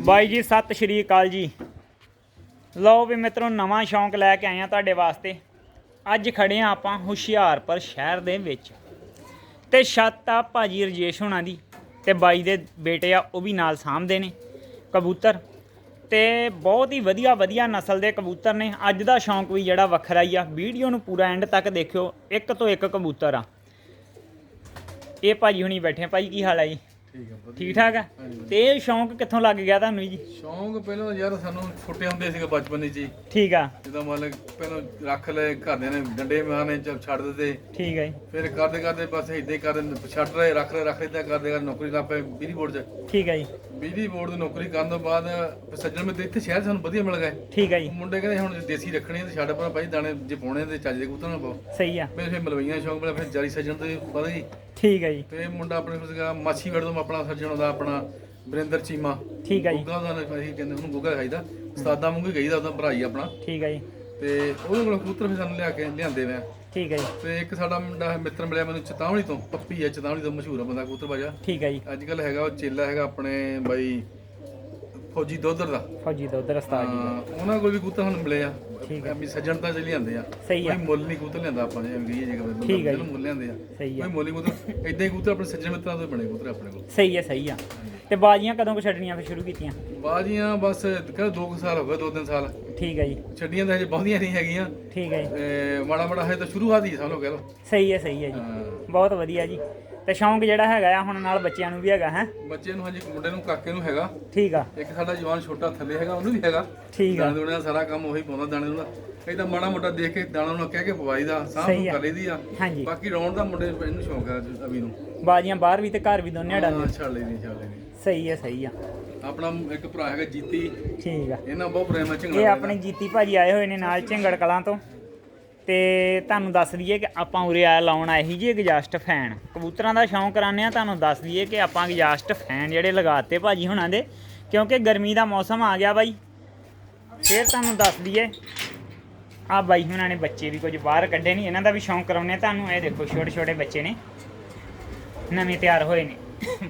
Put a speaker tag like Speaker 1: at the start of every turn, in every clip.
Speaker 1: ਬਾਈ ਜੀ, ਸਤਿ ਸ਼੍ਰੀ ਅਕਾਲ ਜੀ। ਲਓ ਵੀ ਮਿੱਤਰੋ, ਨਵਾਂ ਸ਼ੌਂਕ ਲੈ ਕੇ ਆਏ ਆ ਤੁਹਾਡੇ ਵਾਸਤੇ। ਅੱਜ ਖੜੇ ਆ ਆਪਾਂ ਹੁਸ਼ਿਆਰਪੁਰ ਸ਼ਹਿਰ ਦੇ ਵਿੱਚ। ਤੇ ਛੱਤ ਆ ਭਾਜੀ ਰਜੇਸ਼ ਹੋਣਾ ਦੀ ਤੇ ਬਾਈ ਦੇ ਬੇਟੇ ਆ, ਉਹ ਵੀ ਨਾਲ ਸਾਂਭਦੇ ਨੇ ਕਬੂਤਰ। ਤੇ ਬਹੁਤ ਹੀ ਵਧੀਆ ਵਧੀਆ ਨਸਲ ਦੇ ਕਬੂਤਰ ਨੇ। ਅੱਜ ਦਾ ਸ਼ੌਂਕ ਵੀ ਜਿਹੜਾ ਵੱਖਰਾ ਹੀ ਆ। ਵੀਡੀਓ ਨੂੰ ਪੂਰਾ ਐਂਡ ਤੱਕ ਦੇਖਿਓ। ਇੱਕ ਤੋਂ ਇੱਕ ਕਬੂਤਰ ਆ। ਇਹ ਭਾਜੀ ਹੁਣੀ ਬੈਠੇ ਆ। ਭਾਜੀ, ਕੀ ਹਾਲ ਹੈ ਜੀ?
Speaker 2: ਠੀਕ ਹੈ ਵਧੀਆ।
Speaker 1: ਠੀਕ ਠਾਕ ਆ? ਤੇ ਇਹ ਸ਼ੌਂਕ ਕਿੱਥੋਂ ਲੱਗ ਗਿਆ ਤੁਹਾਨੂੰ ਜੀ?
Speaker 2: ਸ਼ੌਂਕ ਪਹਿਲਾਂ ਯਾਰ ਸਾਨੂੰ ਛੋਟੇ ਹੁੰਦੇ ਸੀਗੇ ਬਚਪਨ ਵਿੱਚ ਹੀ।
Speaker 1: ਠੀਕ ਆ।
Speaker 2: ਜਦੋਂ ਮਤਲਬ ਪਹਿਲਾਂ ਰੱਖ ਲਏ ਘਰਦਿਆਂ ਨੇ ਡੰਡੇ ਮਾਰਨੇ ਚ ਛੱਡ ਦਿੱਤੇ।
Speaker 1: ਠੀਕ ਹੈ ਜੀ।
Speaker 2: ਫਿਰ ਕਰਦੇ ਕਰਦੇ ਬਸ ਏਦਾਂ ਹੀ ਕਰਦੇ ਛੱਡ ਰਹੇ ਰੱਖ ਰਹੇ ਰੱਖ ਰਹੇ ਤਾਂ ਕਰਦੇ ਕਰਦੇ ਨੌਕਰੀ ਲੱਗ ਪਏ ਬਿਜਲੀ ਬੋਰਡ 'ਚ।
Speaker 1: ਠੀਕ ਹੈ ਜੀ।
Speaker 2: ਬਿਜਲੀ ਬੋਰਡ ਦੀ ਨੌਕਰੀ ਕਰਨ ਤੋਂ ਬਾਅਦ ਫਿਰ ਸੱਜਣ ਮਿੱਤਰ ਇੱਥੇ ਸ਼ਹਿਰ ਸਾਨੂੰ ਵਧੀਆ ਮਿਲ ਗਏ।
Speaker 1: ਠੀਕ ਹੈ ਜੀ।
Speaker 2: ਮੁੰਡੇ ਕਹਿੰਦੇ ਹੁਣ ਦੇਸੀ ਰੱਖਣੀ ਤੇ ਛੱਡ ਪਰ ਭਾਈ ਦਾਣੇ ਜੇ ਪਾਉਣੇ ਤੇ ਚੱਜ ਦੇ ਕਬੂਤਰ ਨਾ ਪਾਓ।
Speaker 1: ਸਹੀ ਆ।
Speaker 2: ਫਿਰ ਫਿਰ ਮਲਵਈਆਂ ਸ਼ੌਂਕ ਮਿਲਿਆ ਫਿਰ ਜਾਰੀ ਸੱਜਣ ਤੇ ਪਤਾ ਜੀ
Speaker 1: ਠੀਕ ਹੈ ਜੀ।
Speaker 2: ਤੇ ਮੁੰਡਾ ਆਪਣੇ ਕੋਲ ਸੀਗਾ ਮਾਛੀ ਵੜ ਤੋਂ ਆਪਣਾ ਸੱਜਣ ਉਹਦਾ ਆਪਣਾ ਵਰਿੰਦਰ ਚੀਮਾ।
Speaker 1: ਠੀਕ ਹੈ ਜੀ।
Speaker 2: ਗੁੱਗਾ ਦਾ ਨਾਂ ਅਸੀਂ ਕਹਿੰਦੇ ਉਹਨੂੰ ਗੁੱਗਾ ਖਾਈਦਾ। ਉਸਤਾਦਾਂ ਵਾਂਗੂ ਹੀ ਕਹੀਦਾ ਉਹਦਾ ਭਰਾ ਹੀ ਆਪਣਾ।
Speaker 1: ਠੀਕ ਹੈ ਜੀ।
Speaker 2: ਤੇ ਉਹਦੇ ਕੋਲ ਕਬੂਤਰ ਫਿਰ ਸਾਨੂੰ ਲਿਆ ਕੇ ਲਿਆਂਦੇ ਵੇ
Speaker 1: ਠੀਕ ਹੈ ਜੀ।
Speaker 2: ਤੇ ਇੱਕ ਸਾਡਾ ਮੁੰਡਾ ਹੈ, ਮਿੱਤਰ ਮਿਲਿਆ ਮੈਨੂੰ ਚਤਾਵਣੀ ਤੋਂ ਪੱਪੀ ਹੈ ਚਤਾਵਣੀ ਤੋਂ ਮਸ਼ਹੂਰ ਬੰਦਾ ਕਬੂਤਰ ਬਾਜਾ
Speaker 1: ਠੀਕ ਹੈ ਜੀ।
Speaker 2: ਅੱਜ ਕੱਲ ਹੈਗਾ ਉਹ ਚੇਲਾ ਹੈਗਾ ਆਪਣੇ ਬਾਈ ਫੌਜੀ ਦੋਦਰ ਦਾ।
Speaker 1: ਫੌਜੀ ਦਾ ਉਧਰ ਉਸਤਾਦ ਜੀ
Speaker 2: ਹਾਂ, ਉਹਨਾਂ ਕੋਲ ਵੀ ਕਬੂਤਰ ਸਾਨੂੰ ਮਿਲੇ ਆ।
Speaker 1: ਠੀਕ ਹੈ।
Speaker 2: ਵੀ ਸੱਜਣ ਤਾਂ ਚ ਲਿਆਂਦੇ ਆ।
Speaker 1: ਸਹੀ ਆ।
Speaker 2: ਕੋਈ ਮੁੱਲ ਨਹੀਂ ਕਬੂਤਰ ਲਿਆਂਦਾ ਆਪਾਂ ਨੇ ਅੰਗਰੇਜ਼ੀ ਜਗ੍ਹਾ ਤੇ
Speaker 1: ਠੀਕ ਹੈ ਜੀ।
Speaker 2: ਮੁੱਲ ਲਿਆਂਦੇ ਆ।
Speaker 1: ਸਹੀ ਆ।
Speaker 2: ਕੋਈ ਮੁੱਲ ਨਹੀਂ ਕਬੂਤਰ ਇਦਾਂ ਹੀ ਕਬੂਤਰ ਆਪਣੇ ਸੱਜਣ ਮਿੱਤਰਾਂ ਤੋਂ ਬਣੇ ਕਬੂਤਰ ਆਪਣੇ ਕੋਲ।
Speaker 1: ਸਹੀ ਹੈ ਸਹੀ ਆ। ਤੇ ਬਾਜੀਆਂ ਕਦੋਂ ਕੁ ਛੱਡਣੀਆਂ ਫਿਰ ਸ਼ੁਰੂ ਕੀਤੀਆਂ?
Speaker 2: ਬਾਜੀਆਂ ਬਸ ਕਹਿੰਦੇ 2 ਸਾਲ ਹੋ ਗਏ 2-3 ਸਾਲ।
Speaker 1: ਠੀਕ ਹੈ ਜੀ।
Speaker 2: ਛੱਡੀਆਂ ਤਾਂ ਹਜੇ ਬਹੁਤੀਆਂ ਨਹੀਂ ਹੈਗੀਆਂ।
Speaker 1: ਠੀਕ ਹੈ ਜੀ।
Speaker 2: ਤੇ ਮਾੜਾ ਮਾੜਾ ਹੈ ਤਾਂ ਸ਼ੁਰੂਆਤ ਹੀ ਸਾਨੂੰ ਕਹਿ ਲਓ
Speaker 1: ਸਹੀ ਹੈ ਸਹੀ ਹੈ ਜੀ।
Speaker 2: ਹਾਂ।
Speaker 1: ਬਹੁਤ ਵਧੀਆ ਜੀ। ਤੇ ਸ਼ੌਂਕ ਜਿਹੜਾ ਹੈਗਾ ਆ ਹੁਣ ਨਾਲ ਬੱਚਿਆਂ ਨੂੰ ਵੀ ਹੈਗਾ ਹੈ?
Speaker 2: ਬੱਚੇ ਨੂੰ ਹਜੇ ਮੁੰਡੇ ਨੂੰ ਕਾਕੇ ਨੂੰ ਹੈਗਾ।
Speaker 1: ਠੀਕ ਆ।
Speaker 2: ਇੱਕ ਸਾਡਾ ਜਵਾਨ ਛੋਟਾ ਥੱਲੇ ਹੈਗਾ ਉਹਨੂੰ ਵੀ ਹੈਗਾ।
Speaker 1: ਠੀਕ ਆ।
Speaker 2: ਦਾਣੇ ਦੋਣੇ ਦਾ ਸਾਰਾ ਕੰਮ ਉਹੀ ਪਾਉਂਦਾ ਦਾਣੇ ਨੂੰ ਇਹ ਤਾਂ ਮਾੜਾ ਮੋਟਾ ਦੇਖ ਕੇ ਦਾਣਾ ਨੂੰ ਕਹਿ ਕੇ ਪਵਾਈਦਾ ਸਾਹ
Speaker 1: ਸਹੀ
Speaker 2: ਨੂੰ
Speaker 1: ਆ।
Speaker 2: ਕਰ ਲਈਦੀ ਆ।
Speaker 1: ਹਾਂਜੀ।
Speaker 2: ਬਾਕੀ ਰੌਣ ਦਾ ਮੁੰਡੇ ਨੂੰ ਇਹਨੂੰ ਸ਼ੌਂਕ ਆ ਅਭੀ ਨੂੰ।
Speaker 1: ਬਾਜੀਆਂ ਬਾਹਰ ਵੀ ਤੇ ਘਰ ਵੀ ਦੋਨੇ ਡਾਲੇ
Speaker 2: ਹਾਂ, ਛੱਡ ਲੈਣੀ ਛੱਡ ਲੈਣੀ
Speaker 1: ਸਹੀ ਹੈ ਸਹੀ ਆ।
Speaker 2: ਆਪਣਾ ਇੱਕ ਭਰਾ ਹੈਗਾ ਜੀਤੀ।
Speaker 1: ਠੀਕ ਆ।
Speaker 2: ਇਹਨਾਂ ਬਹੁਤ ਪ੍ਰੇਮ
Speaker 1: ਇਹ
Speaker 2: ਝੰਗੜਾ
Speaker 1: ਆਪਣੇ ਜੀਤੀ ਭਾਜੀ ਆਏ ਹੋਏ ਨੇ ਨਾਲ ਝਿੰਗੜ ਕਲਾਂ ਤੋਂ। ਤੇ ਤੁਹਾਨੂੰ ਦੱਸ ਦਈਏ ਕਿ ਆਪਾਂ ਉਰੇ ਆ ਲਾਉਣ ਆਏ ਸੀ ਜੀ ਐਗਜ਼ਾਸਟ ਫੈਨ ਕਬੂਤਰਾਂ ਦਾ ਸ਼ੌਂਕ ਕਰਾਉਂਦੇ ਆ ਤੁਹਾਨੂੰ ਦੱਸ ਦਈਏ ਕਿ ਆਪਾਂ ਐਗਜ਼ਾਸਟ ਫੈਨ ਜਿਹੜੇ ਲਗਾਤੇ ਭਾਜੀ ਹੁਣਾਂ ਦੇ, ਕਿਉਂਕਿ ਗਰਮੀ ਦਾ ਮੌਸਮ ਆ ਗਿਆ ਬਾਈ। ਫਿਰ ਤੁਹਾਨੂੰ ਦੱਸ ਦਈਏ ਆ ਬਾਈ ਹੁਣਾਂ ਨੇ ਬੱਚੇ ਵੀ ਕੁਝ ਬਾਹਰ ਕੱਢੇ ਨਹੀਂ ਇਹਨਾਂ ਦਾ ਵੀ ਸ਼ੌਂਕ ਕਰਾਉਂਦੇ ਆ ਤੁਹਾਨੂੰ ਇਹ ਦੇਖੋ ਛੋਟੇ ਛੋਟੇ ਬੱਚੇ ਨੇ, ਨਵੇਂ ਤਿਆਰ ਹੋਏ ਨੇ,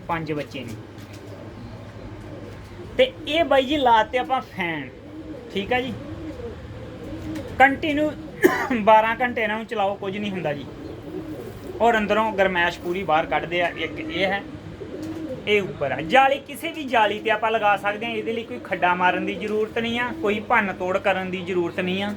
Speaker 1: ਪੰਜ ਬੱਚੇ ਨੇ। ਤੇ ਇਹ ਬਾਈ ਜੀ ਲਾਤੇ ਆਪਾਂ ਫੈਨ ਠੀਕ ਆ ਜੀ। ਕੰਟੀਨਿਊ 12 ਘੰਟੇ ਇਹਨਾਂ ਨੂੰ ਚਲਾਓ, ਕੁਝ ਨਹੀਂ ਹੁੰਦਾ ਜੀ। ਔਰ ਅੰਦਰੋਂ ਗਰਮੈਸ਼ ਪੂਰੀ ਬਾਹਰ ਕੱਢਦੇ ਆ, ਇੱਕ ਇਹ ਹੈ, ਇਹ ਉੱਪਰ ਆ ਜਾਲੀ, ਕਿਸੇ ਵੀ ਜਾਲੀ ਤੇ ਆਪਾਂ ਲਗਾ ਸਕਦੇ ਹਾਂ, ਇਹਦੇ ਲਈ ਕੋਈ ਖੱਡਾ ਮਾਰਨ ਦੀ ਜ਼ਰੂਰਤ ਨਹੀਂ ਆ, ਕੋਈ ਭੰਨ ਤੋੜ ਕਰਨ ਦੀ ਜ਼ਰੂਰਤ ਨਹੀਂ ਆ।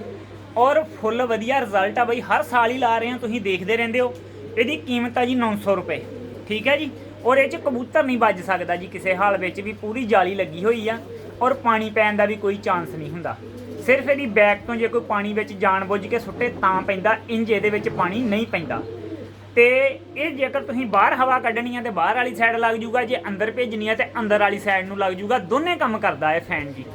Speaker 1: ਔਰ ਫੁੱਲ ਵਧੀਆ ਰਿਜ਼ਲਟ ਆ ਬਈ, ਹਰ ਸਾਲ ਹੀ ਲਾ ਰਹੇ ਆ ਤੁਸੀਂ ਦੇਖਦੇ ਰਹਿੰਦੇ ਹੋ। ਇਹਦੀ ਕੀਮਤ ਆ ਜੀ 900 ਰੁਪਏ, ਠੀਕ ਹੈ ਜੀ? ਔਰ ਇਹ ਚ ਕਬੂਤਰ ਨਹੀਂ ਵੱਜ ਸਕਦਾ ਜੀ, ਕਿਸੇ ਹਾਲ ਵਿੱਚ ਵੀ ਪੂਰੀ ਜਾਲੀ ਲੱਗੀ ਹੋਈ ਆ, ਔਰ ਪਾਣੀ ਪੈਣ ਦਾ ਵੀ ਕੋਈ ਚਾਂਸ ਨਹੀਂ ਹੁੰਦਾ। ਸਿਰਫ ਇਹਦੀ ਬੈਕ ਤੋਂ ਜੇ ਕੋਈ ਪਾਣੀ ਵਿੱਚ ਜਾਣਬੁੱਝ ਕੇ ਸੁੱਟੇ ਤਾਂ ਪੈਂਦਾ, ਇੰਜ ਇਹਦੇ ਵਿੱਚ ਪਾਣੀ ਨਹੀਂ ਪੈਂਦਾ। ਤੇ ਇਹ ਜੇਕਰ ਤੁਸੀਂ ਬਾਹਰ ਹਵਾ ਕੱਢਣੀ ਆ ਤੇ ਬਾਹਰ ਵਾਲੀ ਸਾਈਡ ਲੱਗ ਜੂਗਾ, ਜੇ ਅੰਦਰ ਭੇਜਣੀ ਆ ਤੇ ਅੰਦਰ ਵਾਲੀ ਸਾਈਡ ਨੂੰ ਲੱਗ ਜੂਗਾ, ਦੋਨੇ ਕੰਮ ਕਰਦਾ ਹੈ ਫੈਨ ਜੀ।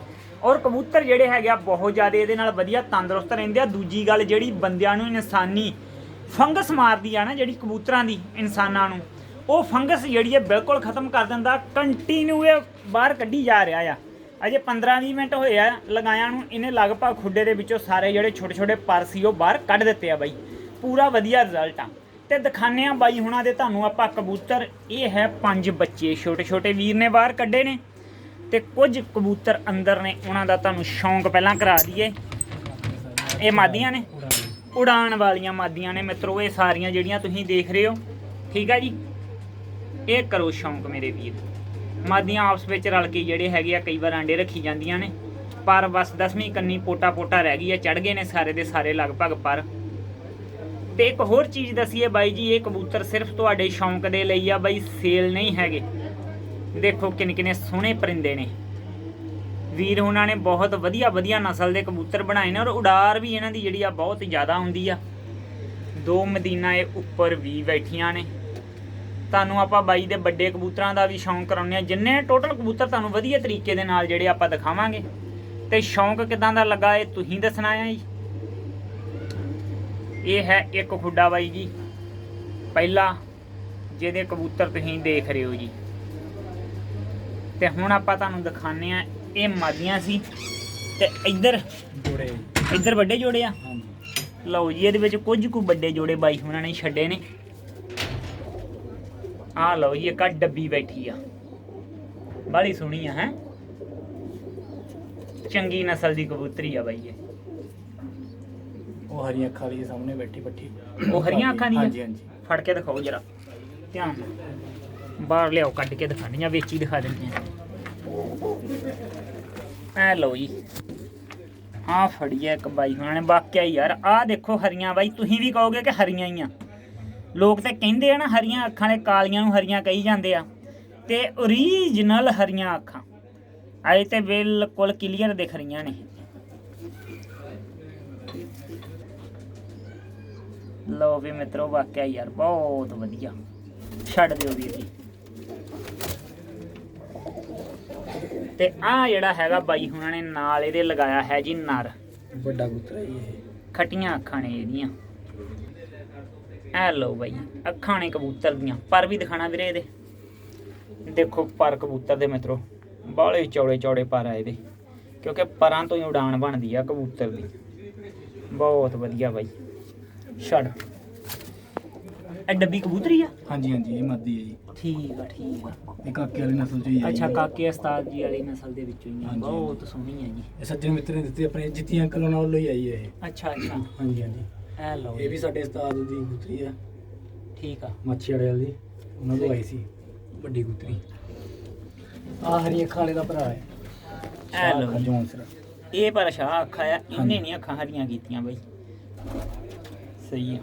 Speaker 1: ਔਰ ਕਬੂਤਰ ਜਿਹੜੇ ਹੈਗੇ ਆ, ਬਹੁਤ ਜ਼ਿਆਦਾ ਇਹਦੇ ਨਾਲ ਵਧੀਆ ਤੰਦਰੁਸਤ ਰਹਿੰਦੇ ਆ। ਦੂਜੀ ਗੱਲ ਜਿਹੜੀ ਬੰਦਿਆਂ ਨੂੰ ਇਨਸਾਨੀ ਫੰਗਸ ਮਾਰਦੀ ਆ ਨਾ, ਜਿਹੜੀ ਕਬੂਤਰਾਂ ਦੀ ਇਨਸਾਨਾਂ ਨੂੰ, ਉਹ ਫੰਗਸ ਜਿਹੜੀ ਹੈ ਬਿਲਕੁਲ ਖਤਮ ਕਰ ਦਿੰਦਾ ਕੰਟੀਨਿਊ ਇਹ ਬਾਹਰ ਕੱਢੀ ਜਾ ਰਿਹਾ ਆ। ਅਜੇ 15-20 ਮਿੰਟ ਹੋਏ ਆ, ਲਗਾਇਆ ਨੂੰ ਇਹਨੇ ਲਗਭਗ ਖੁੱਡੇ ਦੇ ਵਿੱਚੋਂ ਸਾਰੇ ਜਿਹੜੇ ਛੋਟੇ ਛੋਟੇ ਪਰ ਸੀ ਉਹ ਬਾਹਰ ਕੱਢ ਦਿੱਤੇ ਆ ਬਾਈ। ਪੂਰਾ ਵਧੀਆ ਰਿਜ਼ਲਟ ਆ। ਤੇ ਦਿਖਾਣੇ ਆ ਬਾਈ ਹੁਣਾਂ ਦੇ ਤੁਹਾਨੂੰ ਆਪਾਂ ਕਬੂਤਰ, ਇਹ ਹੈ ਪੰਜ ਬੱਚੇ। ਛੋਟੇ ਛੋਟੇ ਵੀਰ ਨੇ ਬਾਹਰ ਕੱਢੇ ਨੇ ਤੇ ਕੁਝ ਕਬੂਤਰ ਅੰਦਰ ਨੇ, ਉਹਨਾਂ ਦਾ ਤੁਹਾਨੂੰ ਸ਼ੌਂਕ ਪਹਿਲਾਂ ਕਰਾ ਦਈਏ। ਇਹ ਮਾਦੀਆਂ ਨੇ। ਉਡਾਣ ਵਾਲੀਆਂ ਮਾਦੀਆਂ ਨੇ ਮਿੱਤਰੋ, ਇਹ ਸਾਰੀਆਂ ਜਿਹੜੀਆਂ ਤੁਸੀਂ ਦੇਖ ਰਹੇ ਹੋ। ਠੀਕ ਆ ਜੀ? ਇਹ ਕਰੋ ਸ਼ੌਂਕ ਮੇਰੇ ਵੀਰ। ਮਾਦੀਆਂ ਆਪਸ ਵਿੱਚ ਰਲ ਕੇ ਜਿਹੜੇ ਹੈਗੇ ਆ, ਕਈ ਵਾਰ ਆਂਡੇ ਰੱਖੀ ਜਾਂਦੀਆਂ ਨੇ। ਪਰ ਬਸ ਦਸਵੀਂ ਕੰਨੀ ਪੋਟਾ ਪੋਟਾ ਰਹਿ ਗਈ ਆ ਚੜ ਗਏ ਨੇ ਸਾਰੇ ਦੇ ਸਾਰੇ ਲਗਭਗ ਪਰ। ਤੇ ਇੱਕ ਹੋਰ ਚੀਜ਼ ਦਸੀਏ ਬਾਈ ਜੀ, ਇਹ ਕਬੂਤਰ ਸਿਰਫ ਤੁਹਾਡੇ ਸ਼ੌਂਕ ਦੇ ਲਈ ਆ ਬਾਈ, ਸੇਲ ਨਹੀਂ ਹੈਗੇ। ਦੇਖੋ ਕਿੰਨੇ ਕਿੰਨੇ ਸੋਹਣੇ ਪਰਿੰਦੇ ਨੇ। ਵੀਰ ਉਹਨਾਂ ਨੇ ਬਹੁਤ ਵਧੀਆ ਵਧੀਆ ਨਸਲ ਦੇ ਕਬੂਤਰ ਬਣਾਏ ਨੇ ਔਰ ਉਡਾਰ ਵੀ ਇਹਨਾਂ ਦੀ ਜਿਹੜੀ ਆ ਬਹੁਤ ਜ਼ਿਆਦਾ ਹੁੰਦੀ ਆ। ਦੋ ਮਦੀਨਾ ਇਹ ਉੱਪਰ ਵੀ ਬੈਠੀਆਂ ਨੇ। ਤੁਹਾਨੂੰ ਆਪਾਂ ਬਾਈ ਦੇ ਵੱਡੇ ਕਬੂਤਰਾਂ ਦਾ ਵੀ ਸ਼ੌਂਕ ਕਰਾਉਂਦੇ ਆ ਜਿੰਨੇ ਟੋਟਲ ਕਬੂਤਰ ਤੁਹਾਨੂੰ ਵਧੀਆ ਤਰੀਕੇ ਦੇ ਨਾਲ ਜਿਹੜੇ ਆਪਾਂ ਦਿਖਾਵਾਂਗੇ। ਤੇ ਸ਼ੌਂਕ ਕਿਦਾਂ ਦਾ ਲੱਗਾ ਇਹ ਤੁਸੀਂ ਦੱਸਣਾ ਆ ਜੀ? ਇਹ ਹੈ ਇੱਕ ਖੁੱਡਾ ਬਾਈ ਜੀ। ਪਹਿਲਾ ਜਿਹਦੇ ਕਬੂਤਰ ਤੁਸੀਂ ਦੇਖ ਰਹੇ ਹੋ ਜੀ। ਤੇ ਹੁਣ ਆਪਾਂ ਤੁਹਾਨੂੰ ਦਿਖਾਣੇ ਆ ਇਹ ਮਾਦੀਆਂ ਸੀ। ਤੇ ਇੱਧਰ
Speaker 3: ਜੋੜੇ।
Speaker 1: ਇੱਧਰ ਵੱਡੇ ਜੋੜੇ ਆ। ਲਓ ਜੀ ਇਹਦੇ ਵਿੱਚ ਕੁਝ ਕੁ ਵੱਡੇ ਜੋੜੇ ਬਾਈ ਉਹਨਾਂ ਨੇ ਛੱਡੇ ਨੇ। ਆਹ ਲਓ ਜੀ ਇੱਕ ਆਹ ਡੱਬੀ ਬੈਠੀ ਆ। ਬੜੀ ਸੋਹਣੀ ਆ ਹੈ? ਚੰਗੀ ਨਸਲ ਦੀ ਕਬੂਤਰੀ ਆ ਬਾਈ ਇਹ।
Speaker 3: ਉਹ ਹਰੀਆਂ ਅੱਖਾਂ ਵਾਲੀ ਸਾਹਮਣੇ ਬੈਠੀ ਪੱਠੀ।
Speaker 1: ਉਹ ਹਰੀਆਂ ਅੱਖਾਂ ਦੀ ਆ?
Speaker 3: ਹਾਂਜੀ ਹਾਂਜੀ।
Speaker 1: ਫੜ ਕੇ ਦਿਖਾਓ ਜਰਾ। ਧਿਆਨ ਨਾਲ। ਬਾਹਰ ਲਿਆਓ ਕੱਢ ਕੇ ਦਿਖਾਣੀਆਂ ਵਿੱਚ ਦਿਖਾ ਦਿੰਦੇ ਆ ਐ ਲਓ ਜੀ। ਹਾਂ ਫੜੀਏ ਇੱਕ ਬਾਈ ਹੁਣਾਂ ਨੇ। ਵਾਕਿਆ ਯਾਰ ਆਹ ਦੇਖੋ ਹਰੀਆਂ ਬਾਈ ਤੁਸੀਂ ਵੀ ਕਹੋਗੇ ਕਿ ਹਰੀਆਂ ਹੀ ਆ? ਲੋਕ ਤਾਂ ਕਹਿੰਦੇ ਆ ਨਾ ਹਰੀਆਂ ਅੱਖਾਂ ਨੇ ਕਾਲੀਆਂ ਨੂੰ ਹਰੀਆਂ ਕਹੀ ਜਾਂਦੇ ਆ। ਤੇ ਓਰੀਜਨਲ ਹਰੀਆਂ ਅੱਖਾਂ ਆਏ ਤੇ ਬਿਲਕੁਲ ਕਲੀਅਰ ਦਿਖ ਰਹੀਆਂ ਨੇ। ਲਓ ਵੀ ਮਿੱਤਰੋ ਵਾਕਿਆ ਯਾਰ ਬਹੁਤ ਵਧੀਆ। ਛੱਡ ਦਿਓ ਵੀਰ ਜੀ। ਤੇ ਆ ਜਿਹੜਾ ਹੈਗਾ ਬਾਈ ਹੁਣਾਂ ਨੇ ਨਾਲ ਇਹਦੇ ਲਗਾਇਆ ਹੈ ਜੀ ਨਰ।
Speaker 3: ਵੱਡਾ ਜੀ ਇਹ।
Speaker 1: ਖਟੀਆਂ ਅੱਖਾਂ ਨੇ ਇਹਦੀਆਂ। ਐ ਲਓ ਬਾਈ ਅੱਖਾਂ ਨੇ ਕਬੂਤਰ ਦੀਆਂ ਪਰ ਵੀ ਦਿਖਾਣਾ ਵੀਰੇ ਇਹਦੇ। ਦੇਖੋ ਪਰ ਕਬੂਤਰ ਦੇ ਮਿੱਤਰੋ ਬਾਹਲੇ ਚੌੜੇ ਚੌੜੇ ਪਰ ਆ ਇਹਦੇ ਕਿਉਂਕਿ ਪਰਾਂ ਤੋਂ ਹੀ ਉਡਾਨ ਬਣਦੀ ਆ ਕਬੂਤਰ ਦੀ। ਬਹੁਤ ਵਧੀਆ ਬਾਈ। ਛੱਡ। ਇਹ ਡੱਬੀ ਕਬੂਤਰੀ ਆ?
Speaker 3: ਹਾਂਜੀ ਹਾਂਜੀ ਇਹ ਮੱਦੀ ਹੈ ਜੀ।
Speaker 1: ਠੀਕ ਆ ਠੀਕ ਆ।
Speaker 3: ਇਹ ਕਾਕੇ ਵਾਲੀ ਨਸਲ ਚ ਹੀ ਹੈ
Speaker 1: ਅੱਛਾ। ਕਾਕੇ ਉਸਤਾਦ ਜੀ ਵਾਲੀ ਨਸਲ ਦੇ ਵਿੱਚੋਂ ਹੀ ਆ। ਬਹੁਤ ਸੋਹਣੀ ਹੈ ਜੀ।
Speaker 3: ਇਹ ਸੱਜਣ ਮਿੱਤਰ ਨੇ ਦਿੱਤੀ ਆਪਣੇ ਜਿੱਤੀ ਅੰਕਲ ਉਹਨਾਂ ਵੱਲੋਂ ਹੀ ਆਈ ਹੈ ਇਹ।
Speaker 1: ਅੱਛਾ ਅੱਛਾ।
Speaker 3: ਹਾਂਜੀ ਹਾਂਜੀ।
Speaker 1: ਐ ਲਓ
Speaker 3: ਇਹ ਵੀ ਸਾਡੇ ਉਸਤਾਦ ਦੀ ਕਬੂਤਰੀ ਆ।
Speaker 1: ਠੀਕ ਆ।
Speaker 3: ਮੱਛੀ ਵਾਲੇ ਵਾਲੀ। ਉਹਨਾਂ ਤੋਂ ਆਈ ਸੀ। ਵੱਡੀ ਕਬੂਤਰੀ ਆ ਹਰੀ ਅੱਖਾਂ ਵਾਲੇ ਦਾ ਭਰਾ ਹੈ।
Speaker 1: ਐ ਲਓ ਜੀ।
Speaker 3: ਸਰ।
Speaker 1: ਇਹ ਪਰ ਸ਼ਾਹ ਅੱਖਾਂ ਆ। ਇਹਨੇ ਨਹੀਂ ਅੱਖਾਂ ਹਰੀਆਂ ਕੀਤੀਆਂ ਬਈ। ਸਹੀ ਆ।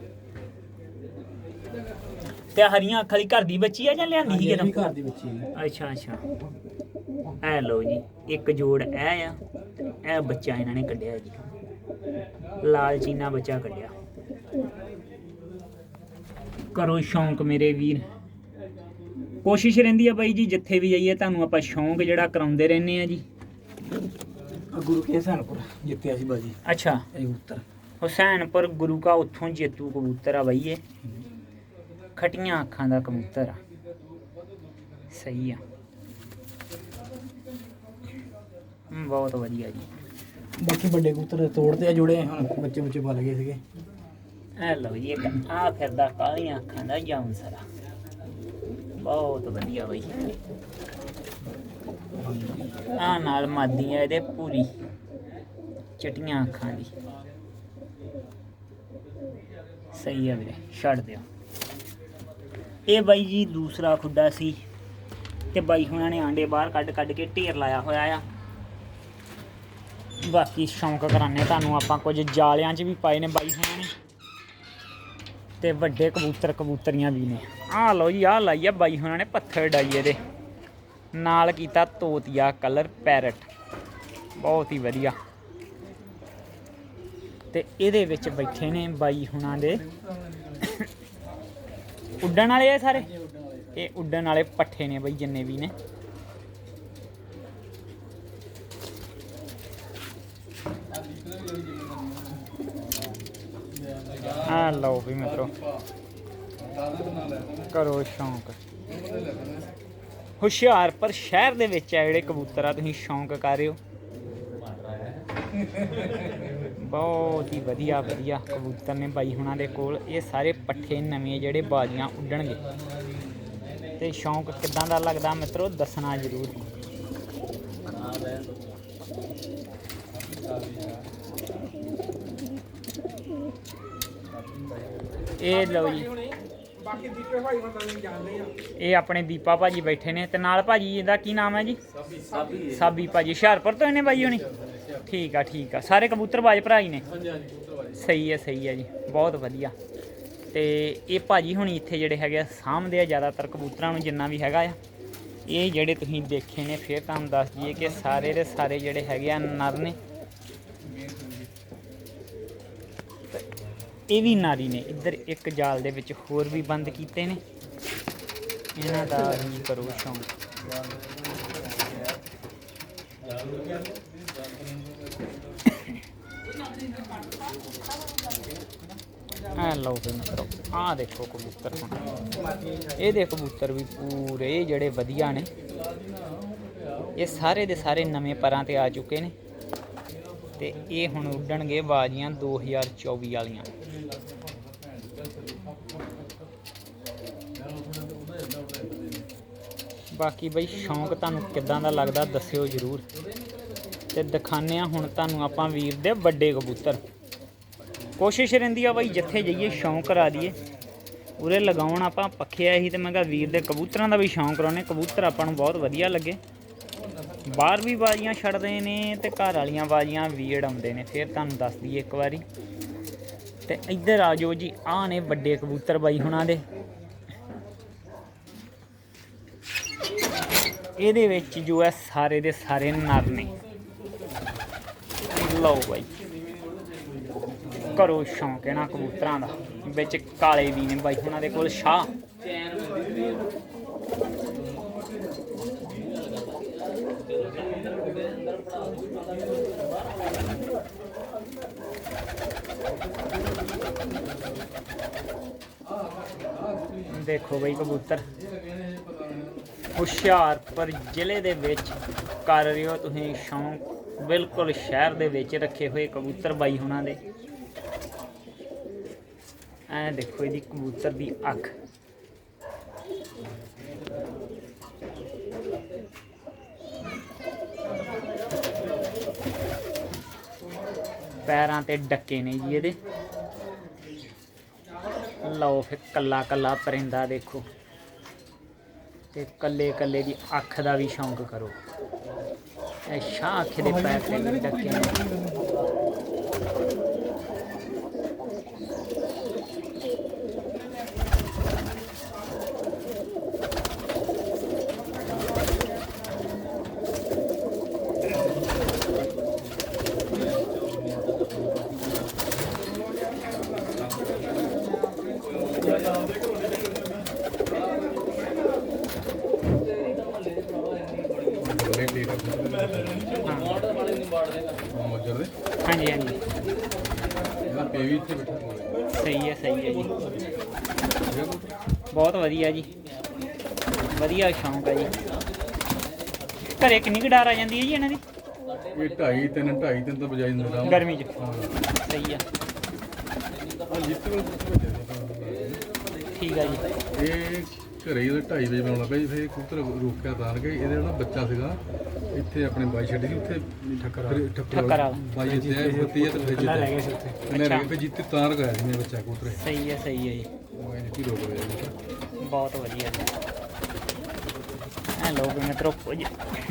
Speaker 1: ਤੇ ਆਹ ਹਰੀਆਂ ਅੱਖਾਂ ਦੀ ਘਰ ਦੀ ਬੱਚੀ ਆ ਜਾਂ ਲਿਆਂਦੀ ਸੀ
Speaker 3: ਇਹ ਵੀ
Speaker 1: ਕਿਦੋਂ
Speaker 3: ਘਰ ਦੀ ਬੱਚੀ ਹੈ
Speaker 1: ਅੱਛਾ ਅੱਛਾ। ਐ ਲਓ ਜੀ। ਇੱਕ ਜੋੜ ਇਹ ਆ। ਤੇ ਇਹ ਬੱਚਾ ਇਹਨਾਂ ਨੇ ਕੱਢਿਆ ਜੀ। ਲਾਲ ਚੀਨਾ ਬੱਚਾ ਕੱਢਿਆ। ਕਰੋ ਸ਼ੌਂਕ ਮੇਰੇ ਵੀਰ। ਕੋਸ਼ਿਸ਼ ਰਹਿੰਦੀ ਆ ਬਾਈ ਜੀ ਜਿੱਥੇ ਵੀ ਜਾਈਏ ਤੁਹਾਨੂੰ ਆਪਾਂ ਸ਼ੌਂਕ ਜਿਹੜਾ ਕਰਾਉਂਦੇ ਰਹਿੰਦੇ ਆ ਜੀ।
Speaker 3: ਗੁਰੂ ਕੇ ਹਸਨਪੁਰ ਜਿੱਤਿਆ ਸੀ ਬਾਜੀ
Speaker 1: ਅੱਛਾ।
Speaker 3: ਇਹ ਕਬੂਤਰ
Speaker 1: ਹੁਸੈਨਪੁਰ ਗੁਰੂ ਕਾ ਉੱਥੋਂ ਜੇਤੂ ਕਬੂਤਰ ਆ ਬਈ ਇਹ। ਖਟੀਆਂ ਅੱਖਾਂ ਦਾ ਕਬੂਤਰ ਆ। ਸਹੀ ਆ। ਬਹੁਤ ਵਧੀਆ ਜੀ।
Speaker 3: ਬਾਕੀ ਵੱਡੇ ਕਬੂਤਰ ਤੋੜਦੇ ਆ ਜੁੜੇ ਹੁਣ ਬੱਚੇ ਬੱਚੇ ਪਲ ਗਏ ਸੀਗੇ।
Speaker 1: ਐ ਲਓ ਜੀ, ਇੱਕ ਆ ਫਿਰਦਾ, ਕਾਲੀਆਂ ਅੱਖਾਂ ਦਾ ਜਾਮਸਰਾ ਬਹੁਤ ਵਧੀਆ ਬਈ। ਆ ਨਾਲ ਮਾਦੀ ਆ ਇਹਦੇ ਪੂਰੀ, ਚਟੀਆਂ ਅੱਖਾਂ ਦੀ। ਸਹੀ ਆ ਵੀਰੇ, ਛੱਡ ਦਿਓ। ਇਹ ਬਾਈ ਜੀ ਦੂਸਰਾ ਖੁੱਡਾ ਸੀ, ਤੇ ਬਾਈ ਹੁਣਾਂ ਨੇ ਆਂਡੇ ਬਾਹਰ ਕੱਢ ਕੱਢ ਕੇ ਢੇਰ ਲਾਇਆ ਹੋਇਆ ਆ। ਬਾਕੀ ਸ਼ੌਂਕ ਕਰਾਨੇ ਤੁਹਾਨੂੰ ਆਪਾਂ ਕੁਝ ਜਾਲਿਆਂ 'ਚ ਵੀ ਪਾਏ ਨੇ ਬਾਈ ਹੁਣਾਂ ਨੇ। ਤੇ ਵੱਡੇ ਕਬੂਤਰ ਕਬੂਤਰੀਆਂ ਵੀ ਨੇ। ਆਹ ਲਓ ਜੀ, ਆਹ ਲਾਈ ਆ ਬਾਈ ਹੁਣਾਂ ਨੇ ਪੱਥਰ ਡਾਈ ਦੇ ਨਾਲ ਕੀਤਾ ਤੋਤੀਆ ਕਲਰ ਪੈਰਟ। ਬਹੁਤ ਹੀ ਵਧੀਆ। ਤੇ ਇਹਦੇ ਵਿੱਚ ਬੈਠੇ ਨੇ ਬਾਈ ਹੁਣਾਂ ਦੇ। ਉੱਡਣ ਵਾਲੇ ਆ ਸਾਰੇ? ਇਹ ਉੱਡਣ ਵਾਲੇ ਪੱਠੇ ਨੇ ਬਈ, ਜਿੰਨੇ ਵੀ ਨੇ। ਆ ਲਓ ਵੀ ਮਿੱਤਰੋ। ਕਰੋ ਸ਼ੌਂਕ। ਹੁਸ਼ਿਆਰਪੁਰ ਸ਼ਹਿਰ ਦੇ ਵਿੱਚ ਆ ਜਿਹੜੇ ਕਬੂਤਰ ਆ, ਤੁਸੀਂ ਸ਼ੌਂਕ ਕਰ ਰਹੇ ਹੋ? ਬਹੁਤ ਹੀ ਵਧੀਆ ਵਧੀਆ ਕਬੂਤਰ ਨੇ ਬਾਈ ਹੁਣਾਂ ਦੇ ਕੋਲ। ਇਹ ਸਾਰੇ ਪੱਠੇ ਨਵੇਂ ਜਿਹੜੇ ਬਾਜੀਆਂ ਉੱਡਣਗੇ। ਤੇ ਸ਼ੌਂਕ ਕਿੱਦਾਂ ਦਾ ਲੱਗਦਾ ਮਿੱਤਰੋ? ਦੱਸਣਾ ਜ਼ਰੂਰ। ਇਹ ਲਓ ਜੀ। ਇਹ ਆਪਣੇ ਦੀਪਾ ਭਾਜੀ ਬੈਠੇ ਨੇ ਤੇ ਨਾਲ ਭਾਜੀ, ਇਹਦਾ ਕੀ ਨਾਮ ਹੈ ਜੀ? ਸਾਬੀ। ਸਾਬੀ ਭਾਜੀ, ਹੁਸ਼ਿਆਰਪੁਰ ਤੋਂ ਇਹਨੇ ਬਾਈ ਹੋਣੀ? ਠੀਕ ਆ ਠੀਕ ਆ। ਸਾਰੇ ਕਬੂਤਰ ਬਾਜ ਭਰਾ ਹੀ ਨੇ। ਸਹੀ ਹੈ ਸਹੀ ਹੈ ਜੀ। ਬਹੁਤ ਵਧੀਆ। ਤੇ ਇਹ ਭਾਜੀ ਹੁਣੀ ਇੱਥੇ ਜਿਹੜੇ ਹੈਗੇ ਆ, ਸਾਂਭਦੇ ਆ ਜ਼ਿਆਦਾਤਰ ਕਬੂਤਰਾਂ ਨੂੰ, ਜਿੰਨਾ ਵੀ ਹੈਗਾ ਆ। ਇਹ ਜਿਹੜੇ ਤੁਸੀਂ ਦੇਖੇ ਨੇ, ਫਿਰ ਤੁਹਾਨੂੰ ਦੱਸ ਦਈਏ ਕਿ ਸਾਰੇ ਦੇ ਸਾਰੇ ਜਿਹੜੇ ਹੈਗੇ ਆ, ਨਰ ਨੇ ਤੇ ਇਹ ਵੀ ਨਾਰੀ ਨੇ। ਇੱਧਰ ਇੱਕ ਜਾਲ ਦੇ ਵਿੱਚ ਹੋਰ ਵੀ ਬੰਦ ਕੀਤੇ ਨੇ। ਇਹਨਾਂ ਦਾ ਵੀ ਕਰੋ ਸ਼ੌਂਕ। ਆ ਲਓ ਫਿਰ ਮਿੱਤਰੋ ਆ ਦੇਖੋ ਕਬੂਤਰ ਹੁਣ। ਇਹਦੇ ਕਬੂਤਰ ਵੀ ਪੂਰੇ ਜਿਹੜੇ ਵਧੀਆ ਨੇ। ਇਹ ਸਾਰੇ ਦੇ ਸਾਰੇ ਨਵੇਂ ਪਰਾਂ ਤੇ ਆ ਚੁੱਕੇ ਨੇ। ਤੇ ਇਹ ਹੁਣ ਉੱਡਣਗੇ ਬਾਜ਼ੀਆਂ 2024 ਵਾਲੀਆਂ। ਬਾਕੀ ਬਈ ਸ਼ੌਂਕ ਤੁਹਾਨੂੰ ਕਿੱਦਾਂ ਦਾ ਲੱਗਦਾ ਦੱਸਿਓ ਜਰੂਰ। ਤੇ ਦਿਖਾਉਂਦੇ ਆ ਹੁਣ ਤੁਹਾਨੂੰ ਆਪਾਂ ਵੀਰ ਦੇ ਵੱਡੇ ਕਬੂਤਰ। ਕੋਸ਼ਿਸ਼ ਰਹਿੰਦੀ ਆ ਬਾਈ ਜਿੱਥੇ ਜਾਈਏ ਸ਼ੌਂਕ ਕਰਾ ਦਈਏ। ਉਰੇ ਲਗਾਉਣ ਆਪਾਂ ਪੱਖਿਆ ਸੀ ਤੇ ਮੈਂ ਕਿਹਾ ਵੀਰ ਦੇ ਕਬੂਤਰਾਂ ਦਾ ਵੀ ਸ਼ੌਂਕ ਕਰਾਉਣੇ ਕਬੂਤਰ ਆਪਾਂ ਨੂੰ ਬਹੁਤ ਵਧੀਆ ਲੱਗੇ। ਬਾਹਰ ਵੀ ਬਾਜ਼ੀਆਂ ਛੱਡਦੇ ਨੇ ਤੇ ਘਰ ਵਾਲੀਆਂ ਬਾਜ਼ੀਆਂ ਵੀ ਆਉਂਦੇ ਨੇ। ਫਿਰ ਤੁਹਾਨੂੰ ਦੱਸ ਦਈਏ ਇੱਕ ਵਾਰੀ। ਤੇ ਇੱਧਰ ਆ ਜਾਓ ਜੀ, ਆਹ ਨੇ ਵੱਡੇ ਕਬੂਤਰ ਬਾਈ ਹੁਣਾਂ ਦੇ। ਇਹਦੇ ਵਿੱਚ ਜੋ ਹੈ ਸਾਰੇ ਦੇ ਸਾਰੇ ਨਰ ਨੇ। ਲਓ ਬਾਈ। ਕਰੋ ਸ਼ੌਂਕ ਇਹਨਾਂ ਕਬੂਤਰਾਂ ਦਾ। ਵਿੱਚ ਕਾਲੇ ਵੀ ਨੇ ਬਾਈ ਉਹਨਾਂ ਦੇ ਕੋਲ ਸ਼ਾਹ। ਦੇਖੋ ਬਈ ਕਬੂਤਰ। ਹੁਸ਼ਿਆਰਪੁਰ ਜ਼ਿਲ੍ਹੇ ਦੇ ਵਿੱਚ ਕਰ ਰਹੇ ਹੋ ਤੁਸੀਂ ਸ਼ੌਂਕ। ਬਿਲਕੁਲ ਸ਼ਹਿਰ ਦੇ ਵਿੱਚ ਰੱਖੇ ਹੋਏ ਕਬੂਤਰ ਬਾਈ ਹੁਣਾਂ ਦੇ। ਐ ਦੇਖੋ ਇਹਦੀ ਕਬੂਤਰ ਦੀ ਅੱਖ। ਪੈਰਾਂ ਤੇ ਡੱਕੇ ਨੇ ਜੀ ਇਹਦੇ। ਲਓ ਫਿਰ ਕੱਲਾ ਕੱਲਾ ਪਰਿੰਦਾ ਦੇਖੋ। ਤੇ ਕੱਲੇ ਕੱਲੇ ਦੀ ਅੱਖ ਦਾ ਵੀ ਸ਼ੌਂਕ ਕਰੋ। ਇਹ ਸ਼ਾਹ ਅੱਖ ਦੇ ਪੈਰ ਤੇ ਡੱਕੇ ਨੇ
Speaker 2: ਬੜੇ ਟੀਕ
Speaker 1: ਹਾਂ
Speaker 2: ਮੋਜਰ ਦੇ
Speaker 1: ਹਾਂਜੀ ਹਾਂਜੀ
Speaker 2: ਇਹਦਾ ਪੇ ਵੀ ਇੱਥੇ ਬੈਠਾ ਕੋਲੇ
Speaker 1: ਸਹੀ ਹੈ ਸਹੀ ਹੈ ਜੀ
Speaker 2: ਠੀਕ ਆ
Speaker 1: ਬਹੁਤ ਵਧੀਆ ਜੀ। ਵਧੀਆ ਸ਼ੌਂਕ ਹੈ ਜੀ। ਘਰੇ ਕਿੰਨੀ ਕੁ ਡਾਰ ਆ ਜਾਂਦੀ ਹੈ ਜੀ ਇਹਨਾਂ ਦੀ?
Speaker 2: ਇਹ ਢਾਈ ਤਿੰਨ ਢਾਈ ਤਿੰਨ ਤੋਂ ਬਜਾਈ ਦਿੰਦਾ
Speaker 1: ਗਰਮੀ 'ਚ।
Speaker 2: ਹਾਂ।
Speaker 1: ਸਹੀ ਆ।
Speaker 2: ਆ ਜਿੱਤੇ ਕੋਲ
Speaker 1: ਠੀਕ ਆ ਜੀ।
Speaker 2: ਇਹ ਘਰੇ ਹੀ ਉਹਦੇ ਢਾਈ ਵਜੇ ਬਣਾਉਣਾ ਪਿਆ ਜੀ ਫਿਰ ਇਹ ਕਬੂਤਰ ਰੋਕਿਆ ਤਾਂ ਕਿ ਇਹਦੇ ਜਿਹੜਾ ਬੱਚਾ ਸੀਗਾ ਇੱਥੇ ਆਪਣੇ ਬਾਈ ਛੱਡੀ ਸੀ ਉੱਥੇ ਠੱਕਰ
Speaker 1: ਠੱਕਰ।
Speaker 2: ਬਾਈ ਜਿੱਤੇ ਆਏ ਬੱਤੀ ਹੈ ਤੇ ਫਿਰ ਜਿੱਤੇ
Speaker 3: ਲੈ ਗਏ ਸੀ ਉੱਥੇ?
Speaker 2: ਉਹਨੇ
Speaker 1: ਅੱਛਾ।
Speaker 2: ਰਹਿ ਕੇ ਜਿੱਤੇ ਤਾਂ ਰਗਾਇਆ ਸੀ ਮੇਰੇ ਬੱਚਾ ਕਬੂਤਰ।
Speaker 1: ਸਹੀ ਹੈ ਸਹੀ ਹੈ ਜੀ।
Speaker 2: ਉਹ ਇਹਨੇ ਕੀ ਰੋਕ ਲਿਆ ਜੀ
Speaker 1: ਬਹੁਤ ਵਧੀਆ ਐ ਲੋਕ ਮਿੱਤਰੋ, ਕੁਝ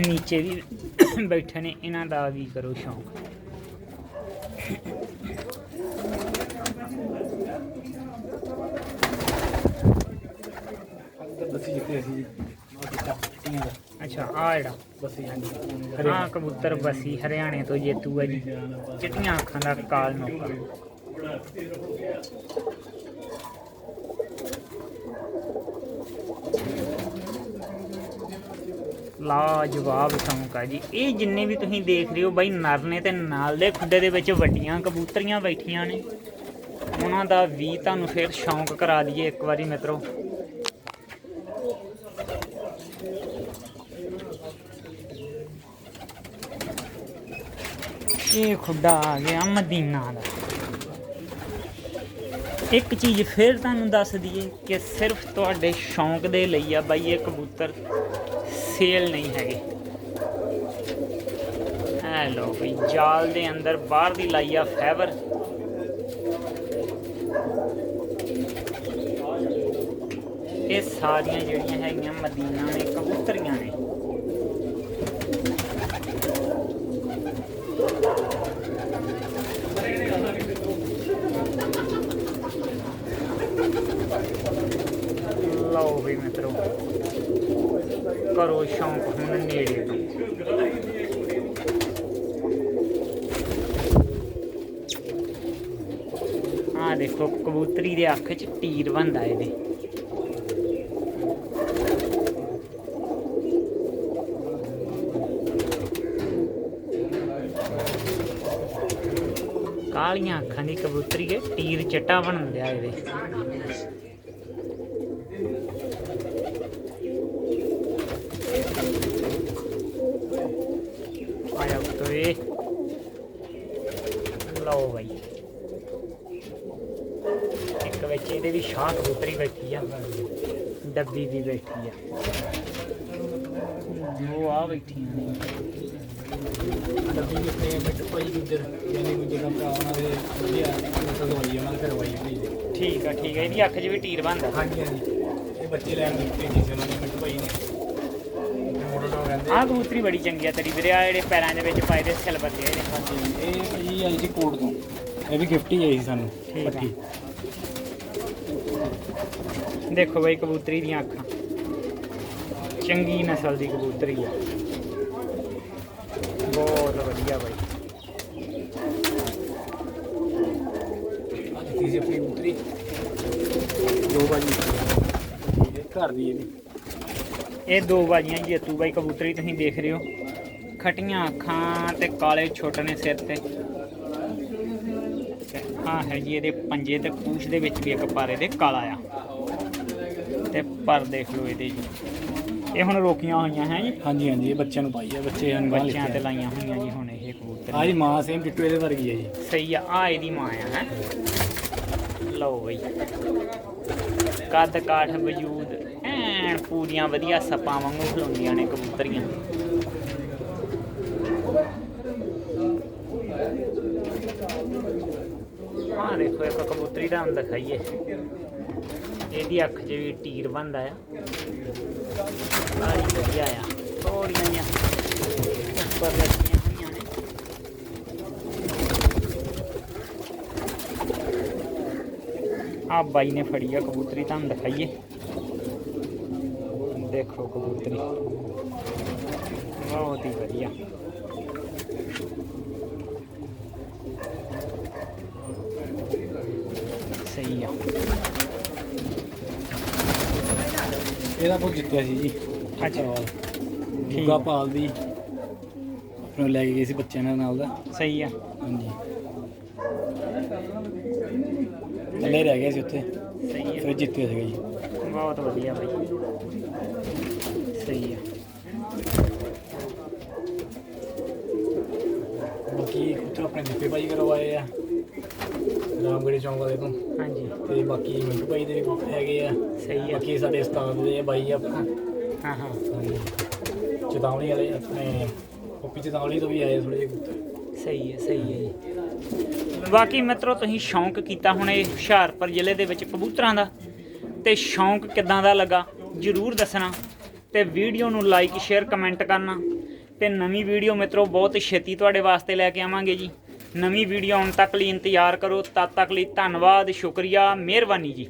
Speaker 1: ਨੀਚੇ ਵੀ ਬੈਠੇ ਨੇ, ਇਹਨਾਂ ਦਾ ਵੀ ਕਰੋ ਸ਼ੌਂਕ।
Speaker 3: ਬੱਸੀ ਜਿੱਤੇ ਅਸੀਂ
Speaker 1: ਅੱਛਾ ਆ ਜਿਹੜਾ।
Speaker 3: ਬੱਸੀ ਹਾਂਜੀ
Speaker 1: ਹਾਂ ਕਬੂਤਰ ਬਸੀ, ਹਰਿਆਣੇ ਤੋਂ ਜੇਤੂ ਹੈ ਜੀ। ਚਿੱਟੀਆਂ ਅੱਖਾਂ ਦਾ ਕਾਲ ਨੋਕਾ ਲਾਜਵਾਬ ਸ਼ੌਂਕ ਆ ਜੀ। ਇਹ ਜਿੰਨੇ ਵੀ ਤੁਸੀਂ ਦੇਖ ਰਹੇ ਹੋ ਬਾਈ, ਨਰ ਨੇ ਤੇ ਨਾਲ ਦੇ ਖੁੱਡੇ ਦੇ ਵਿੱਚ ਵੱਡੀਆਂ ਕਬੂਤਰੀਆਂ ਬੈਠੀਆਂ ਨੇ। ਉਹਨਾਂ ਦਾ ਵੀ ਤੁਹਾਨੂੰ ਫਿਰ ਸ਼ੌਂਕ ਕਰਾ ਦਈਏ ਇੱਕ ਵਾਰੀ ਮਿੱਤਰੋ। ਇਹ ਖੁੱਡਾ ਆ ਗਿਆ ਮਦੀਨਾ ਦਾ। ਇੱਕ ਚੀਜ਼ ਫਿਰ ਤੁਹਾਨੂੰ ਦੱਸ ਦਈਏ ਕਿ ਸਿਰਫ ਤੁਹਾਡੇ ਸ਼ੌਂਕ ਦੇ ਲਈ ਆ ਬਾਈ, ਇਹ ਕਬੂਤਰ ਸੇਲ ਨਹੀਂ ਹੈਗੇ। ਐ ਲੋ ਬਈ, ਜਾਲ ਦੇ ਅੰਦਰ ਬਾਹਰ ਦੀ ਲਾਈ ਆ ਫਾਈਬਰ ਇਹ ਸਾਰੀਆਂ ਜਿਹੜੀਆਂ ਹੈਗੀਆਂ ਮਦੀਨਾ ਨੇ, ਕਬੂਤਰੀਆਂ ਨੇ ਲਓ ਵੀ ਮਿੱਤਰੋ ਕਰੋ ਸ਼ੌਂਕ ਹੁਣ ਨੇੜੇ ਤੋਂ ਆ ਦੇਖੋ, ਕਬੂਤਰੀ ਦੇ ਅੱਖ 'ਚ ਟੀਰ ਬੰਦਾ ਇਹਦੇ। ਕਾਲੀਆਂ ਅੱਖਾਂ ਦੀ ਕਬੂਤਰੀ ਦੇ ਟੀਰ ਚਟਾ ਬਣ ਇਹਦੇ ਆਇਆ ਤੋਏ ਲਓ ਬਾਈ ਇੱਕ ਸ਼ਾਹ ਕਬੂਤਰੀ ਬੈਠੀ ਆ। ਡੱਬੀ ਵੀ ਬੈਠੀ ਆ। ਉਹ ਆ ਬੈਠੀਆਂ ਨੇ।
Speaker 3: ਲੱਗੀ ਵੀ ਆਪਣੇ ਮਿੱਟ ਭਾਈ ਗੁੱਜਰ ਯਾਨੀ ਗੁੱਜਰ ਦਾ ਭਰਾ ਉਹਨਾਂ ਦੇ ਵਧੀਆ ਨਸਲ ਦਵਾਈ ਉਹਨਾਂ ਦੇ ਘਰ ਵਾਈ ਭੇਜਦੇ
Speaker 1: ਠੀਕ ਆ ਠੀਕ ਆ। ਇਹਦੀ ਅੱਖ 'ਚ ਵੀ ਟੀਰ ਬੰਦਾ
Speaker 3: ਹਾਂਜੀ ਹਾਂਜੀ। ਇਹ ਬੱਚੇ ਲੈਣ ਦੇ ਭੇਜੀ ਸੀ ਉਹਨਾਂ ਨੇ ਮਿੱਟ ਭਾਈ ਨੇ। ਤੋਂ
Speaker 1: ਆਹ ਕਬੂਤਰੀ ਬੜੀ ਚੰਗੀ ਆ ਤੇਰੀ ਵੀਰੇ ਆ ਜਿਹੜੇ ਪੈਰਾਂ ਦੇ ਵਿੱਚ ਪਾਏ ਦੇ ਸਿਲਵਰ ਦੇ
Speaker 3: ਹਾਂਜੀ ਇਹ ਭਾਈ ਆਈ ਸੀ ਕੋਟ ਤੋਂ। ਇਹ ਵੀ ਗਿਫਟ ਹੀ ਆਈ ਸੀ ਸਾਨੂੰ
Speaker 1: ਆ।
Speaker 3: ਪੱਠੀ
Speaker 1: ਦੇਖੋ ਬਈ ਕਬੂਤਰੀ ਦੀਆਂ ਅੱਖਾਂ। ਚੰਗੀ ਨਸਲ ਦੀ ਕਬੂਤਰੀ ਆ। ਬਹੁਤ ਵਧੀਆ ਬਈ।
Speaker 3: ਅੱਜ ਸੀ ਆਪਣੀ ਕਬੂਤਰੀ? ਦੋ ਬਾਜੀ। ਠੀਕ ਹੈ ਘਰ ਦੀ ਇਹ ਵੀ
Speaker 1: ਇਹ ਦੋ ਬਾਜੀਆਂ ਜੇਤੂ ਬਾਈ ਕਬੂਤਰੀ ਤੁਸੀਂ ਦੇਖ ਰਹੇ ਹੋ। ਖਟੀਆਂ ਅੱਖਾਂ ਤੇ ਕਾਲੇ ਛੋਟੇ ਨੇ ਸਿਰ ਤੇ। ਹਾਂ ਹੈ ਜੀ ਇਹਦੇ ਪੰਜੇ ਤੇ ਪੂਛ ਦੇ ਵਿੱਚ ਵੀ ਇੱਕ ਪਾਰੇ ਦੇ ਕਾਲਾ ਆ। ਤੇ ਪਰ ਦੇਖ ਲਓ ਇਹਦੇ ਜੀ। ਇਹ ਹੁਣ ਰੋਕੀਆਂ ਹੋਈਆਂ ਹੈ ਜੀ?
Speaker 3: ਹਾਂਜੀ ਹਾਂਜੀ ਇਹ ਬੱਚਿਆਂ ਨੂੰ ਪਾਈ ਹੈ ਬੱਚੇ ਹਨ
Speaker 1: ਬੱਚਿਆਂ ਤੇ ਲਾਈਆਂ ਹੋਈਆਂ ਜੀ ਹੁਣ ਇਹ ਕਬੂਤਰ।
Speaker 3: ਆਹ ਦੀ ਮਾਂ ਸੇਮ ਡਿੱਟੂ ਇਹਦੇ ਵਰਗੀ ਹੈ ਜੀ।
Speaker 1: ਸਹੀ ਆ ਆ ਇਹਦੀ ਮਾਂ ਆ ਹੈ। ਲਓ ਬਈ। ਕੱਦ ਕਾਠ ਵਜੂਦ ਐਨ ਪੂਰੀਆਂ ਵਧੀਆ ਸੱਪਾਂ ਵਾਂਗੂ ਖਲੋਂਦੀਆਂ ਨੇ ਕਬੂਤਰੀਆਂ। ਆ ਦੇਖੋ ਇੱਕ ਕਬੂਤਰੀ ਦਾ ਹਮ ਦਿਖਾਈਏ ਇਹਦੀ ਅੱਖ 'ਚ ਵੀ ਟੀਰ ਬੰਦਾ ਆ। ਸਾਰੀ ਵਧੀਆ ਆ। ਥੋੜੀਆਂ ਜਿਹੀਆਂ। ਉੱਪਰ ਲੱਗੀਆਂ ਹੋਈਆਂ ਨੇ। ਆ ਬਾਈ ਨੇ ਫੜੀ ਆ ਕਬੂਤਰੀ, ਤੁਹਾਨੂੰ ਦਿਖਾਈਏ। ਦੇਖੋ ਕਬੂਤਰੀ। ਬਹੁਤ ਹੀ ਵਧੀਆ। ਸਹੀ ਆ।
Speaker 3: ਇਹਦਾ ਬਹੁਤ ਜਿੱਤਿਆ ਸੀ ਜੀ।
Speaker 1: ਅੱਛਾ।
Speaker 3: ਗੁੱਗਾ ਪਾਲ ਦੀ। ਆਪਣੇ ਲੈ ਕੇ ਗਏ ਸੀ ਬੱਚਿਆਂ ਨਾਲ ਨਾਲ ਦਾ।
Speaker 1: ਸਹੀ ਆ।
Speaker 3: ਹਾਂਜੀ। ਥੱਲੇ ਰਹਿ ਗਏ ਸੀ ਉੱਥੇ।
Speaker 1: ਸਹੀ
Speaker 3: ਫਿਰ ਜਿੱਤਿਆ ਸੀਗਾ ਜੀ।
Speaker 1: ਬਹੁਤ ਵਧੀਆ ਬਾਈ। ਸਹੀ ਆ।
Speaker 3: ਬਾਕੀ ਉੱਥੇ ਆਪਣੇ ਦੀਪੇ ਭਾਈ ਕਰਵਾਏ ਆ। ਰਾਮਗੜੀ ਚੌਂਕ ਵਾਲੇ ਤੋਂ।
Speaker 1: ਹਾਂਜੀ।
Speaker 3: ਤੇ ਬਾਕੀ ਮਿੰਟੂ ਭਾਈ ਦੇ ਵੀ ਹੈਗੇ ਆ।
Speaker 1: ਸਹੀ ਆ।
Speaker 3: ਬਾਕੀ ਸਾਡੇ ਉਸਤਾਦ ਦੇ ਆ। ਬਾਈ ਆਪਣਾ
Speaker 1: ਹਾਂ। ਹਾਂ
Speaker 3: ਚੇਤਾਵਨੀ ਵਾਲੇ ਆਪਣੇ ਕੋਪੀ ਚੇਤਾਵਨੀ ਤੋਂ ਵੀ ਆਏ ਥੋੜੇ ਜਿਹੇ
Speaker 1: ਸਹੀ ਹੈ ਸਹੀ ਹੈ ਜੀ। ਬਾਕੀ ਮਿੱਤਰੋ ਤੁਸੀਂ ਸ਼ੌਂਕ ਕੀਤਾ ਹੁਣ ਇਹ ਹੁਸ਼ਿਆਰਪੁਰ ਜ਼ਿਲ੍ਹੇ ਦੇ ਵਿੱਚ ਕਬੂਤਰਾਂ ਦਾ। ਤੇ ਸ਼ੌਂਕ ਕਿਦਾਂ ਦਾ ਲੱਗਾ ਜਰੂਰ ਦੱਸਣਾ। ਤੇ ਵੀਡੀਓ ਨੂੰ ਲਾਈਕ ਸ਼ੇਅਰ ਕਮੈਂਟ ਕਰਨਾ। ਤੇ ਨਵੀਂ ਵੀਡੀਓ ਮਿੱਤਰੋ ਬਹੁਤ ਛੇਤੀ ਤੁਹਾਡੇ ਵਾਸਤੇ ਲੈ ਕੇ ਆਵਾਂਗੇ ਜੀ। ਨਵੀਂ ਵੀਡੀਓ ਆਉਣ ਤੱਕ ਲਈ ਇੰਤਜ਼ਾਰ ਕਰੋ। ਤਦ ਤੱਕ ਲਈ ਧੰਨਵਾਦ ਸ਼ੁਕਰੀਆ ਮਿਹਰਬਾਨੀ ਜੀ।